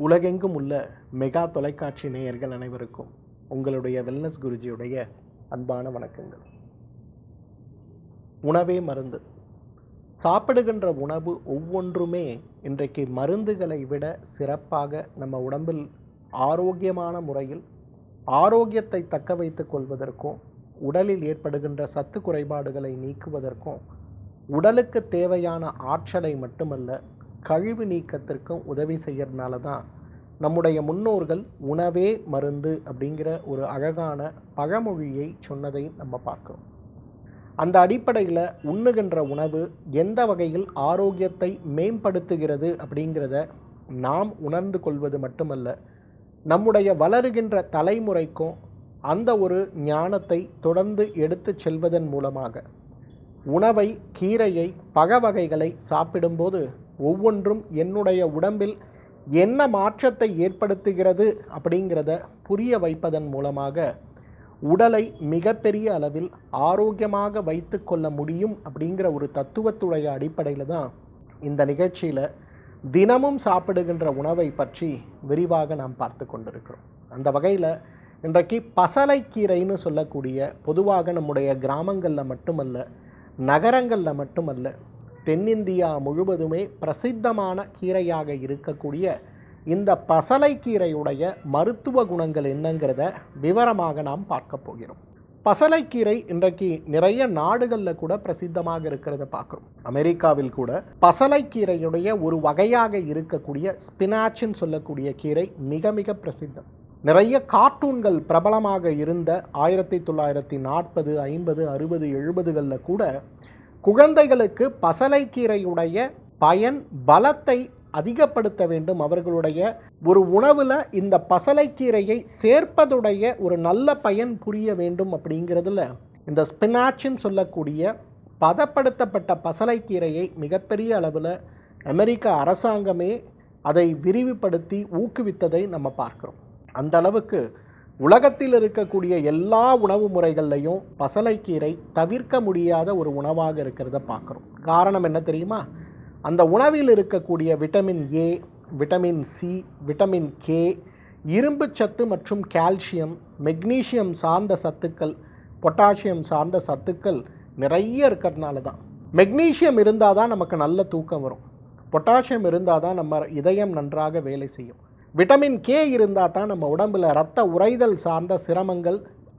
உலகெங்கும் உள்ள மெகா தொலைக்காட்சி நேயர்கள் அனைவருக்கும் உங்களுடைய வெல்னஸ் குருஜியுடைய அன்பான வணக்கங்கள். உணவே மருந்து. சாப்பிடுகின்ற உணவு ஒவ்வொன்றுமே இன்றைக்கு மருந்துகளை விட சிறப்பாக நம்ம உடம்பில் ஆரோக்கியமான முறையில் ஆரோக்கியத்தை தக்க வைத்துக் கொள்வதற்கும் உடலில் ஏற்படுகின்ற சத்து குறைபாடுகளை நீக்குவதற்கும் உடலுக்கு தேவையான ஆற்றலை மட்டுமல்ல கழிவு நீக்கத்திற்கும் உதவி செய்யறதுனால தான் நம்முடைய முன்னோர்கள் உணவே மருந்து அப்படிங்கிற ஒரு அழகான பழமொழியை சொன்னதை நம்ம பார்க்கிறோம். அந்த அடிப்படையில் உண்ணுகின்ற உணவு எந்த வகையில் ஆரோக்கியத்தை மேம்படுத்துகிறது அப்படிங்கிறத நாம் உணர்ந்து கொள்வது மட்டுமல்ல நம்முடைய வளருகின்ற தலைமுறைக்கும் அந்த ஒரு ஞானத்தை தொடர்ந்து எடுத்து செல்வதன் மூலமாக உணவை கீரையை பக வகைகளை சாப்பிடும்போது ஒவ்வொன்றும் என்னுடைய உடம்பில் என்ன மாற்றத்தை ஏற்படுத்துகிறது அப்படிங்கிறத புரிய வைப்பதன் மூலமாக உடலை மிகப்பெரிய அளவில் ஆரோக்கியமாக வைத்து கொள்ள முடியும் அப்படிங்கிற ஒரு தத்துவத்துடைய அடிப்படையில் தான் இந்த நிகழ்ச்சியில் தினமும் சாப்பிடுகின்ற உணவை பற்றி விரிவாக நாம் பார்த்து கொண்டிருக்கிறோம். அந்த வகையில் இன்றைக்கு பசலைக்கீரைன்னு சொல்லக்கூடிய பொதுவாக நம்முடைய கிராமங்களில் மட்டுமல்ல நகரங்களில் மட்டுமல்ல தென்னிந்தியா முழுவதுமே பிரசித்தமான கீரையாக இருக்கக்கூடிய இந்த பசலைக்கீரையுடைய மருத்துவ குணங்கள் என்னங்கிறத விவரமாக நாம் பார்க்க போகிறோம். பசலைக்கீரை இன்றைக்கு நிறைய நாடுகளில் கூட பிரசித்தமாக இருக்கிறத பார்க்குறோம். அமெரிக்காவில் கூட பசலைக்கீரையுடைய ஒரு வகையாக இருக்கக்கூடிய ஸ்பினாச்சின்னு சொல்லக்கூடிய கீரை மிக மிக பிரசித்தம். நிறைய கார்ட்டூன்கள் பிரபலமாக இருந்த ஆயிரத்தி தொள்ளாயிரத்தி நாற்பது ஐம்பது அறுபது எழுபதுகளில் கூட குழந்தைகளுக்கு பசலைக்கீரையுடைய பயன் பலத்தை அதிகப்படுத்த வேண்டும். அவர்களுடைய ஒரு உணவில் இந்த பசலைக்கீரையை சேர்ப்பதுடைய ஒரு நல்ல பயன் புரிய வேண்டும் அப்படிங்கிறதுல இந்த ஸ்பினாச்சின்னு சொல்லக்கூடிய பதப்படுத்தப்பட்ட பசலைக்கீரையை மிகப்பெரிய அளவில் அமெரிக்க அரசாங்கமே அதை விரிவுபடுத்தி ஊக்குவித்ததை நம்ம பார்க்குறோம். அந்த அளவுக்கு உலகத்தில் இருக்கக்கூடிய எல்லா உணவு முறைகள்லையும் பசலைக்கீரை தவிர்க்க முடியாத ஒரு உணவாக இருக்கிறத பார்க்குறோம். காரணம் என்ன தெரியுமா? அந்த உணவில் இருக்கக்கூடிய vitamin A vitamin C vitamin K இரும்பு சத்து மற்றும் கால்சியம் மெக்னீசியம் சார்ந்த சத்துக்கள் பொட்டாசியம் சார்ந்த சத்துக்கள் நிறைய இருக்கிறதுனால தான். மெக்னீசியம் இருந்தால் தான் நமக்கு நல்ல தூக்கம் வரும். பொட்டாசியம் இருந்தால் தான் நம்ம இதயம் நன்றாக வேலை செய்யும். விட்டமின் கே இருந்தால் தான் நம்ம உடம்பில் ரத்த உறைதல் சார்ந்த சிரமங்கள்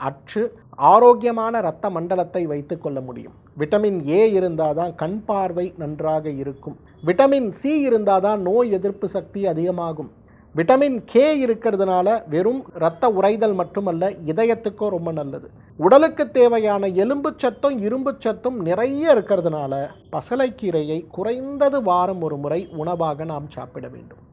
அற்று ஆரோக்கியமான இரத்த மண்டலத்தை வைத்து கொள்ள முடியும். விட்டமின் ஏ இருந்தால் தான் கண் பார்வை நன்றாக இருக்கும். விட்டமின் சி இருந்தால் தான் நோய் எதிர்ப்பு சக்தி அதிகமாகும். விட்டமின் கே இருக்கிறதுனால வெறும் இரத்த உறைதல் மட்டுமல்ல இதயத்துக்கும் ரொம்ப நல்லது. உடலுக்கு தேவையான எலும்பு சத்தும் இரும்பு சத்தும் நிறைய இருக்கிறதுனால பசலைக்கீரையை குறைந்தது வாரம் ஒரு முறை உணவாக நாம் சாப்பிட வேண்டும்.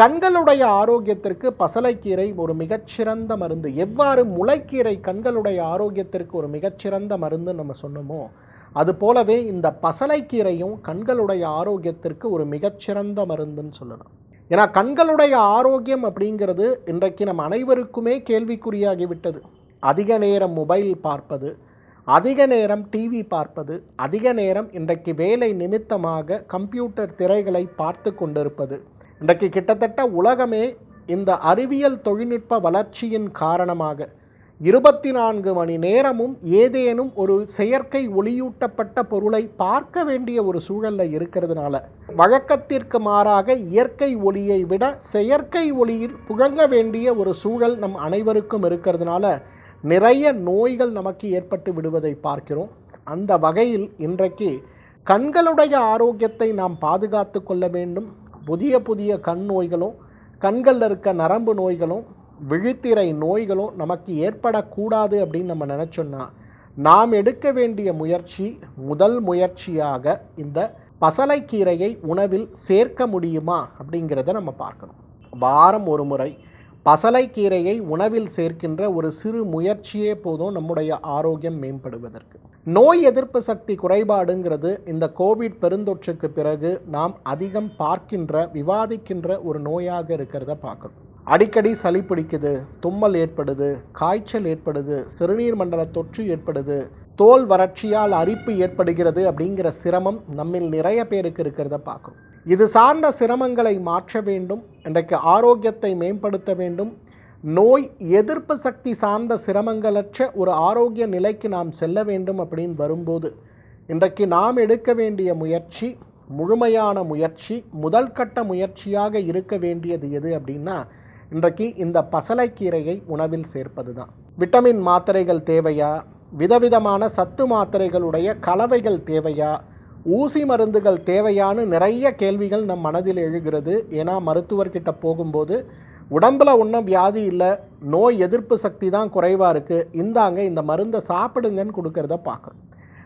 கண்களுடைய ஆரோக்கியத்திற்கு பசலைக்கீரை ஒரு மிகச்சிறந்த மருந்து. எவ்வாறு முளைக்கீரை கண்களுடைய ஆரோக்கியத்திற்கு ஒரு மிகச்சிறந்த மருந்துன்னு நம்ம சொன்னோமோ அது போலவே இந்த பசலைக்கீரையும் கண்களுடைய ஆரோக்கியத்திற்கு ஒரு மிகச்சிறந்த மருந்துன்னு சொல்லலாம். ஏன்னா கண்களுடைய ஆரோக்கியம் அப்படிங்கிறது இன்றைக்கு நம் அனைவருக்குமே கேள்விக்குறியாகிவிட்டது. அதிக நேரம் மொபைல் பார்ப்பது அதிக நேரம் டிவி பார்ப்பது அதிக நேரம் இன்றைக்கு வேலை நிமித்தமாக கம்ப்யூட்டர் திரைகளை பார்த்து கொண்டிருப்பது இன்றைக்கு கிட்டத்தட்ட உலகமே இந்த அறிவியல் தொழில்நுட்ப வளர்ச்சியின் காரணமாக இருபத்தி நான்கு மணி நேரமும் ஏதேனும் ஒரு செயற்கை ஒளியூட்டப்பட்ட பொருளை பார்க்க வேண்டிய ஒரு சூழலில் இருக்கிறதுனால வழக்கத்திற்கு மாறாக இயற்கை ஒளியை விட செயற்கை ஒளியில் புழங்க வேண்டிய ஒரு சூழல் நம் அனைவருக்கும் இருக்கிறதுனால நிறைய நோய்கள் நமக்கு ஏற்பட்டு விடுவதை பார்க்கிறோம். அந்த வகையில் இன்றைக்கு கண்களுடைய ஆரோக்கியத்தை நாம் பாதுகாத்து கொள்ள வேண்டும். புதிய புதிய கண் நோய்களும் கண்களில் இருக்க நரம்பு நோய்களும் விழித்திரை நோய்களும் நமக்கு ஏற்படக்கூடாது அப்படின்னு நம்ம நினச்சோன்னா நாம் எடுக்க வேண்டிய முயற்சி முதல் முயற்சியாக இந்த பசலைக்கீரையை உணவில் சேர்க்க முடியுமா அப்படிங்கிறத நம்ம பார்க்கணும். வாரம் ஒரு முறை பசலைக்கீரையை உணவில் சேர்க்கின்ற ஒரு சிறு முயற்சியே போதும் நம்முடைய ஆரோக்கியம் மேம்படுவதற்கு. நோய் எதிர்ப்பு சக்தி குறைபாடுங்கிறது இந்த கோவிட் பெருந்தொற்றுக்கு பிறகு நாம் அதிகம் பார்க்கின்ற விவாதிக்கின்ற ஒரு நோயாக இருக்கிறத பார்க்கணும். அடிக்கடி சளி பிடிக்குது தும்மல் ஏற்படுது காய்ச்சல் ஏற்படுது சிறுநீர் மண்டல தொற்று ஏற்படுது தோல் வறட்சியால் அரிப்பு ஏற்படுகிறது அப்படிங்கிற சிரமம் நம்மில் நிறைய பேருக்கு இருக்கிறத பார்க்குறோம் இது சார்ந்த சிரமங்களை மாற்ற வேண்டும் இன்றைக்கு ஆரோக்கியத்தை மேம்படுத்த வேண்டும். நோய் எதிர்ப்பு சக்தி சார்ந்த சிரமங்களற்ற ஒரு ஆரோக்கிய நிலைக்கு நாம் செல்ல வேண்டும் அப்படின்னு வரும்போது இன்றைக்கு நாம் எடுக்க வேண்டிய முயற்சி முழுமையான முயற்சி முதல் கட்ட முயற்சியாக இருக்க வேண்டியது எது அப்படின்னா இன்றைக்கு இந்த பசலைக்கீரையை உணவில் சேர்ப்பது தான் விட்டமின் மாத்திரைகள் தேவையா? விதவிதமான சத்து மாத்திரைகளுடைய கலவைகள் தேவையா? ஊசி மருந்துகள் தேவையானு நிறைய கேள்விகள் நம் மனதில் எழுகிறது. ஏன்னா மருத்துவர்கிட்ட போகும்போது உடம்பில் ஒன்றும் வியாதி இல்லை நோய் எதிர்ப்பு சக்தி தான் குறைவாக இருக்குது இந்தாங்க இந்த மருந்தை சாப்பிடுங்கன்னு கொடுக்கறத பார்க்குறோம்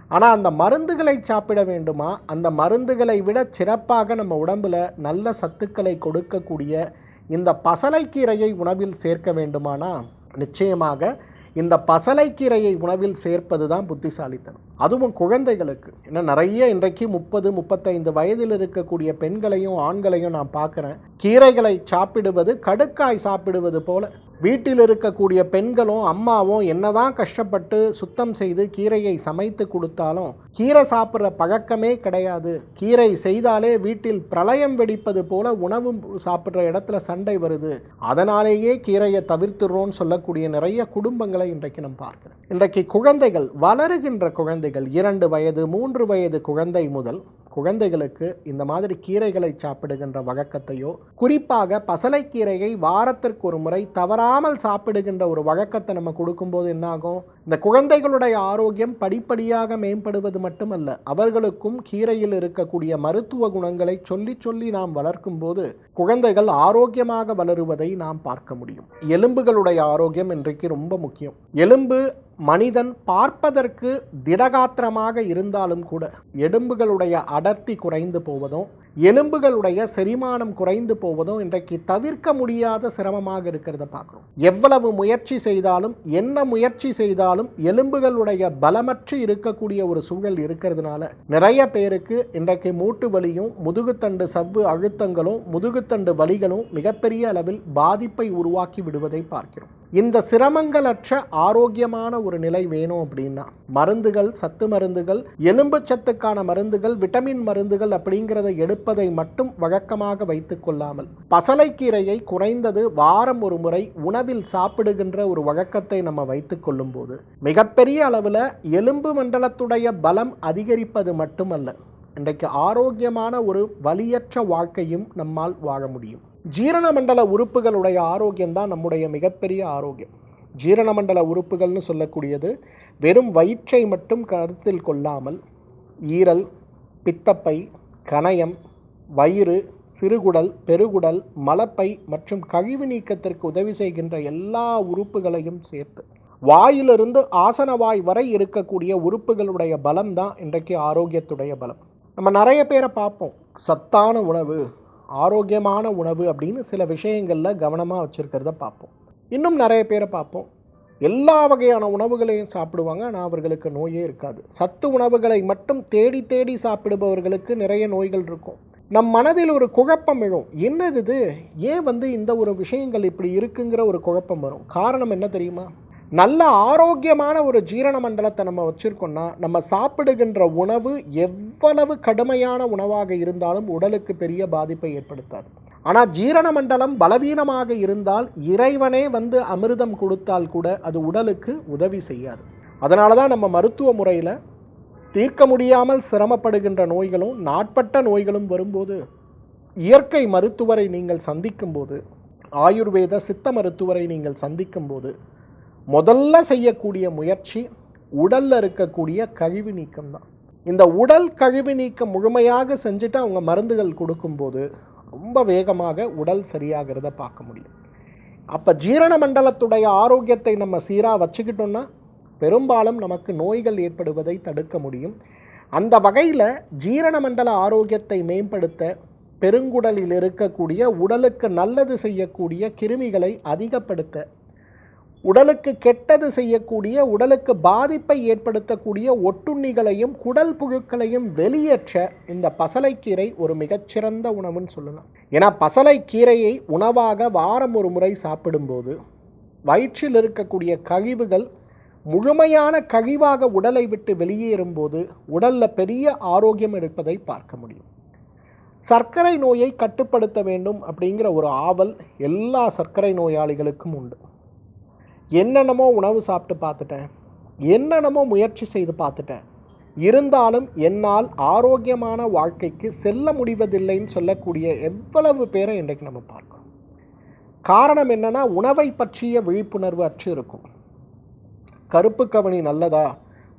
ஆனால் அந்த மருந்துகளை சாப்பிட வேண்டுமா? அந்த மருந்துகளை விட சிறப்பாக நம்ம உடம்பில் நல்ல சத்துக்களை கொடுக்கக்கூடிய இந்த பசலைக்கீரையை உணவில் சேர்க்க வேண்டுமானா? நிச்சயமாக இந்த பசலைக்கீரையை உணவில் சேர்ப்பது தான் புத்திசாலித்தனம். அதுவும் குழந்தைகளுக்கு. ஏன்னா நிறைய இன்றைக்கு முப்பது முப்பத்தைந்து வயதில் இருக்கக்கூடிய பெண்களையும் ஆண்களையும் நான் பார்க்குறேன். கீரைகளை சாப்பிடுவது கடுக்காய் சாப்பிடுவது போல வீட்டில் இருக்கக்கூடிய பெண்களும் அம்மாவும் என்னதான் கஷ்டப்பட்டு சுத்தம் செய்து கீரையை சமைத்து கொடுத்தாலும் கீரை சாப்பிட்ற பழக்கமே கிடையாது. கீரை செய்தாலே வீட்டில் பிரளயம் வெடிப்பது போல உணவு சாப்பிட்ற இடத்துல சண்டை வருது. அதனாலேயே கீரையை தவிர்த்துறோம்னு சொல்லக்கூடிய நிறைய குடும்பங்களை இன்றைக்கு நம்ம பார்க்கிறோம். இன்றைக்கு குழந்தைகள் வளருகின்ற குழந்தைகள் இரண்டு வயது மூன்று வயது குழந்தை முதல் குழந்தைகளுக்கு இந்த மாதிரி கீரைகளை சாப்பிடுகின்ற வழக்கத்தையோ குறிப்பாக பசலைக்கீரையை வாரத்திற்கு ஒரு முறை தவறாமல் சாப்பிடுகின்ற ஒரு வழக்கத்தை நம்ம கொடுக்கும்போது என்னாகும்? இந்த குழந்தைகளுடைய ஆரோக்கியம் படிப்படியாக மேம்படுவது மட்டுமல்ல அவர்களுக்கும் கீரையில் இருக்கக்கூடிய மருத்துவ குணங்களை சொல்லி சொல்லி நாம் வளர்க்கும் போது குழந்தைகள் ஆரோக்கியமாக வளருவதை நாம் பார்க்க முடியும். எலும்புகளுடைய ஆரோக்கியம் இன்றைக்கு ரொம்ப முக்கியம். எலும்பு மனிதன் பார்ப்பதற்கு திடகாத்திரமாக இருந்தாலும் கூட எலும்புகளுடைய அடர்த்தி குறைந்து போவதும் எலும்புகளுடைய செரிமானம் குறைந்து போவதும் இன்றைக்கு தவிர்க்க முடியாத சிரமமாக இருக்கிறத பார்க்குறோம். எவ்வளவு முயற்சி செய்தாலும் என்ன முயற்சி செய்தாலும் எலும்புகளுடைய பலமற்று இருக்கக்கூடிய ஒரு சூழல் இருக்கிறதுனால நிறைய பேருக்கு இன்றைக்கு மூட்டு வலியும் முதுகுத்தண்டு சவ்வு அழுத்தங்களும் முதுகுத்தண்டு வலிகளும் மிகப்பெரிய அளவில் பாதிப்பை உருவாக்கி விடுவதை பார்க்கிறோம். இந்த சிரமங்களற்ற ஆரோக்கியமான ஒரு நிலை வேணும் அப்படின்னா மருந்துகள் சத்து மருந்துகள் எலும்பு சத்துக்கான மருந்துகள் விட்டமின் மருந்துகள் அப்படிங்கிறத எடுப்பதை மட்டும் வழக்கமாக வைத்து கொள்ளாமல் பசலைக்கீரையை குறைந்தது வாரம் ஒரு முறை உணவில் சாப்பிடுகின்ற ஒரு வழக்கத்தை நம்ம வைத்து கொள்ளும்போது மிகப்பெரிய அளவில் எலும்பு மண்டலத்துடைய பலம் அதிகரிப்பது மட்டுமல்ல இன்றைக்கு ஆரோக்கியமான ஒரு வலியற்ற வாழ்க்கையும் நம்மால் வாழ முடியும். ஜீரண மண்டல உறுப்புகளுடைய ஆரோக்கியம் தான் நம்முடைய மிகப்பெரிய ஆரோக்கியம். ஜீரண மண்டல உறுப்புகள்னு சொல்லக்கூடியது வெறும் வயிற்றை மட்டும் கருத்தில் கொள்ளாமல் ஈரல் பித்தப்பை கணையம் வயிறு சிறுகுடல் பெருகுடல் மலப்பை மற்றும் கழிவு நீக்கத்திற்கு உதவி செய்கின்ற எல்லா உறுப்புகளையும் சேர்த்து வாயிலிருந்து ஆசனவாய் வரை இருக்கக்கூடிய உறுப்புகளுடைய பலம் தான் இன்றைக்கு ஆரோக்கியத்துடைய பலம். நம்ம நிறைய பேரை பார்ப்போம். சத்தான உணவு ஆரோக்கியமான உணவு அப்படின்னு சில விஷயங்களில் கவனமாக வச்சுருக்கிறத பார்ப்போம். இன்னும் நிறைய பேரை பார்ப்போம். எல்லா வகையான உணவுகளையும் சாப்பிடுவாங்க. ஆனால் அவர்களுக்கு நோயே இருக்காது. சத்து உணவுகளை மட்டும் தேடி தேடி சாப்பிடுபவர்களுக்கு நிறைய நோய்கள் இருக்கும். நம் மனதில் ஒரு குழப்பம் எழும். என்னது இது? ஏன் வந்து இந்த ஒரு விஷயங்கள் இப்படி இருக்குங்கிற ஒரு குழப்பம் வரும். காரணம் என்ன தெரியுமா? நல்ல ஆரோக்கியமான ஒரு ஜீரண மண்டலத்தை நம்ம வச்சுருக்கோம்னா நம்ம சாப்பிடுகின்ற உணவு எவ் எவ்வளவு கடுமையான உணவாக இருந்தாலும் உடலுக்கு பெரிய பாதிப்பை ஏற்படுத்தாது. ஆனால் ஜீரண மண்டலம் பலவீனமாக இருந்தால் இறைவனே வந்து அமிர்தம் கொடுத்தால் கூட அது உடலுக்கு உதவி செய்யாது. அதனால தான் நம்ம மருத்துவ முறையில் தீர்க்க முடியாமல் சிரமப்படுகின்ற நோய்களும் நாட்பட்ட நோய்களும் வரும்போது இயற்கை மருத்துவரை நீங்கள் சந்திக்கும்போது ஆயுர்வேத சித்த மருத்துவரை நீங்கள் சந்திக்கும்போது முதல்ல செய்யக்கூடிய முயற்சி உடலில் இருக்கக்கூடிய கழிவு நீக்கம் தான் இந்த உடல் கழிவு நீக்கம் முழுமையாக செஞ்சுட்டு அவங்க மருந்துகள் கொடுக்கும்போது ரொம்ப வேகமாக உடல் சரியாகிறத பார்க்க முடியும். அப்போ ஜீரண மண்டலத்துடைய ஆரோக்கியத்தை நம்ம சீராக வச்சுக்கிட்டோம்னா பெரும்பாலும் நமக்கு நோய்கள் ஏற்படுவதை தடுக்க முடியும். அந்த வகையில் ஜீரண மண்டல ஆரோக்கியத்தை மேம்படுத்த பெருங்குடலில் இருக்கக்கூடிய உடலுக்கு நல்லது செய்யக்கூடிய கிருமிகளை அதிகப்படுத்த உடலுக்கு கெட்டது செய்யக்கூடிய உடலுக்கு பாதிப்பை ஏற்படுத்தக்கூடிய ஒட்டுண்ணிகளையும் குடல் புழுக்களையும் வெளியேற்ற இந்த பசலைக்கீரை ஒரு மிகச்சிறந்த உணவுன்னு சொல்லலாம். ஏன்னா பசலைக்கீரையை உணவாக வாரம் ஒரு முறை சாப்பிடும்போது வயிற்றில் இருக்கக்கூடிய கழிவுகள் முழுமையான கழிவாக உடலை விட்டு வெளியேறும்போது உடலில் பெரிய ஆரோக்கியம் இருப்பதை பார்க்க முடியும். சர்க்கரை நோயை கட்டுப்படுத்த வேண்டும் அப்படிங்கிற ஒரு ஆவல் எல்லா சர்க்கரை நோயாளிகளுக்கும் உண்டு. என்னென்னமோ உணவு சாப்பிட்டு பார்த்துட்டேன். என்னென்னமோ முயற்சி செய்து பார்த்துட்டேன். இருந்தாலும் என்னால் ஆரோக்கியமான வாழ்க்கைக்கு செல்ல முடிவதில்லைன்னு சொல்லக்கூடிய எவ்வளவு பேரை இன்றைக்கு நம்ம பார்க்கிறோம். காரணம் என்னென்னா உணவை பற்றிய விழிப்புணர்வு அற்று இருக்கும். கருப்பு கவனி நல்லதா?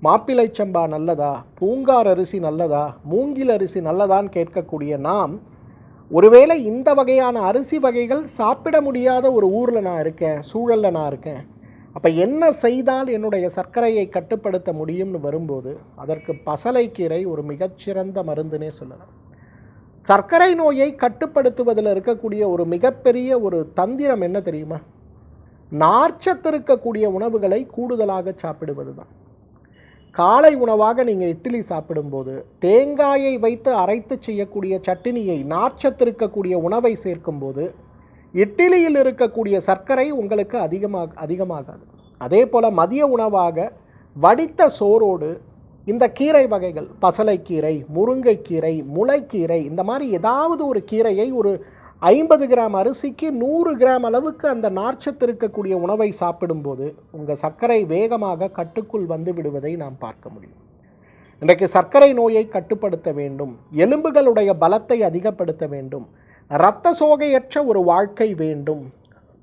மாப்பிளை சம்பா நல்லதா? பூங்கார் அரிசி நல்லதா? மூங்கில் அரிசி நல்லதான்னு கேட்கக்கூடிய நாம் ஒருவேளை இந்த வகையான அரிசி வகைகள் சாப்பிட முடியாத ஒரு ஊரில் நான் இருக்கேன் சூழலில் நான் இருக்கேன் அப்போ என்ன செய்தால் என்னுடைய சர்க்கரையை கட்டுப்படுத்த முடியும்னு வரும்போது அதற்கு பசலைக்கீரை ஒரு மிகச்சிறந்த மருந்துனே சொல்லலாம். சர்க்கரை நோயை கட்டுப்படுத்துவதில் இருக்கக்கூடிய ஒரு மிகப்பெரிய ஒரு தந்திரம் என்ன தெரியுமா? நார்ச்சத்து இருக்கக்கூடிய உணவுகளை கூடுதலாக சாப்பிடுவது தான் காலை உணவாக நீங்கள் இட்லி சாப்பிடும்போது தேங்காயை வைத்து அரைத்து செய்யக்கூடிய சட்டினியை நார்ச்சத்து இருக்கக்கூடிய உணவை சேர்க்கும்போது இட்லியில் இருக்கக்கூடிய சர்க்கரை உங்களுக்கு அதிகமாக அதிகமாகாது. அதே போல் மதிய உணவாக வடித்த சோறோடு இந்த கீரை வகைகள் பசலைக்கீரை முருங்கைக்கீரை முளைக்கீரை இந்த மாதிரி ஏதாவது ஒரு கீரையை ஒரு ஐம்பது கிராம் அரிசிக்கு நூறு கிராம் அளவுக்கு அந்த நார்ச்சத்து இருக்கக்கூடிய உணவை சாப்பிடும்போது உங்கள் சர்க்கரை வேகமாக கட்டுக்குள் வந்து விடுவதை நாம் பார்க்க முடியும். இன்றைக்கு சர்க்கரை நோயை கட்டுப்படுத்த வேண்டும். எலும்புகளுடைய பலத்தை அதிகப்படுத்த வேண்டும். இரத்த சோகையற்ற ஒரு வாழ்க்கை வேண்டும்.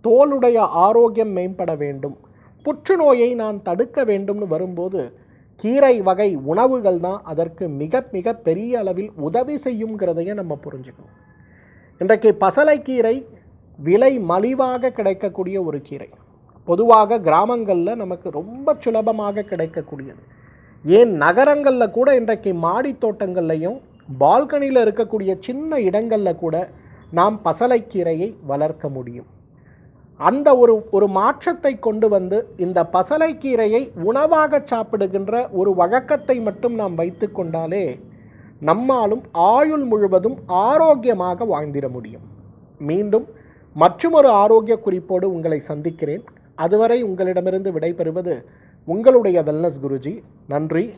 தோலுடைய ஆரோக்கியம் மேம்பட வேண்டும். புற்றுநோயை நான் தடுக்க வேண்டும்னு வரும்போது கீரை வகை உணவுகள் தான் அதற்கு மிக மிக பெரிய அளவில் உதவி செய்யுங்கிறதையும் நம்ம புரிஞ்சுக்கணும். இன்றைக்கு பசலைக்கீரை விலை மலிவாக கிடைக்கக்கூடிய ஒரு கீரை. பொதுவாக கிராமங்களில் நமக்கு ரொம்ப சுலபமாக கிடைக்கக்கூடியது. ஏன் நகரங்களில் கூட இன்றைக்கு மாடி தோட்டங்கள்லையும் பால்கனியில் இருக்கக்கூடிய சின்ன இடங்களில் கூட நாம் பசலைக்கீரையை வளர்க்க முடியும். அந்த ஒரு ஒரு மாற்றத்தை கொண்டு வந்து இந்த பசலைக்கீரையை உணவாக சாப்பிடுகின்ற ஒரு வழக்கத்தை மட்டும் நாம் வைத்து கொண்டாலே நம்மாலும் ஆயுள் முழுவதும் ஆரோக்கியமாக வாழ்ந்திட முடியும். மீண்டும் மற்றொரு ஆரோக்கிய குறிப்போடு உங்களை சந்திக்கிறேன். அதுவரை உங்களிடமிருந்து விடைபெறுவது உங்களுடைய வெல்னஸ் குருஜி. நன்றி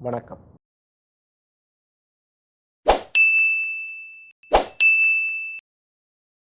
வணக்கம்.